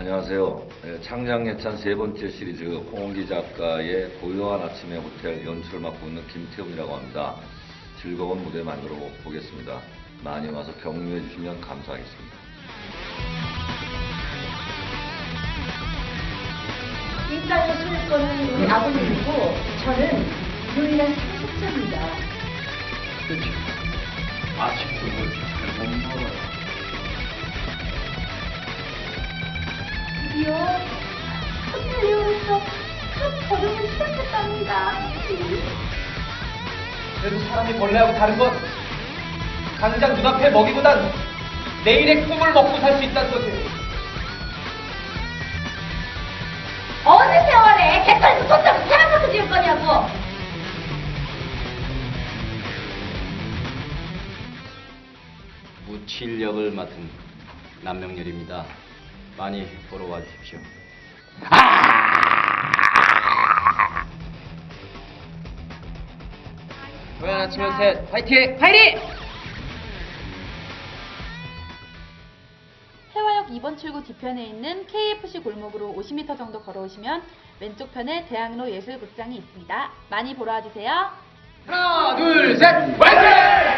안녕하세요. 네, 창작예찬 세 번째 시리즈 홍기 작가의 고요한 아침의 호텔 연출을 맡고 있는 김태훈이라고 합니다. 즐거운 무대 만들어 보겠습니다. 많이 와서 격려해 주시면 감사하겠습니다. 일단은 소유권은 우리 아버님이고 저는 유일한 상속자입니다. 그렇지. 그래도 사람이 벌레하고 다른 건 당장 눈앞에 먹이보단 내일의 꿈을 먹고 살 수 있다는 것이에요. 어느 세월에 개털에서 손잡고 사람부터 지을 거냐고! 무칠 역을 맡은 남명렬입니다. 많이 보러 와주십시오. 조연 아침 연세 화이팅! 화이팅! 해화역 2번 출구 뒤편에 있는 KFC 골목으로 50m 정도 걸어오시면 왼쪽 편에 대학로 예술극장이 있습니다. 많이 보러 와주세요. 하나, 둘, 셋, 화이팅!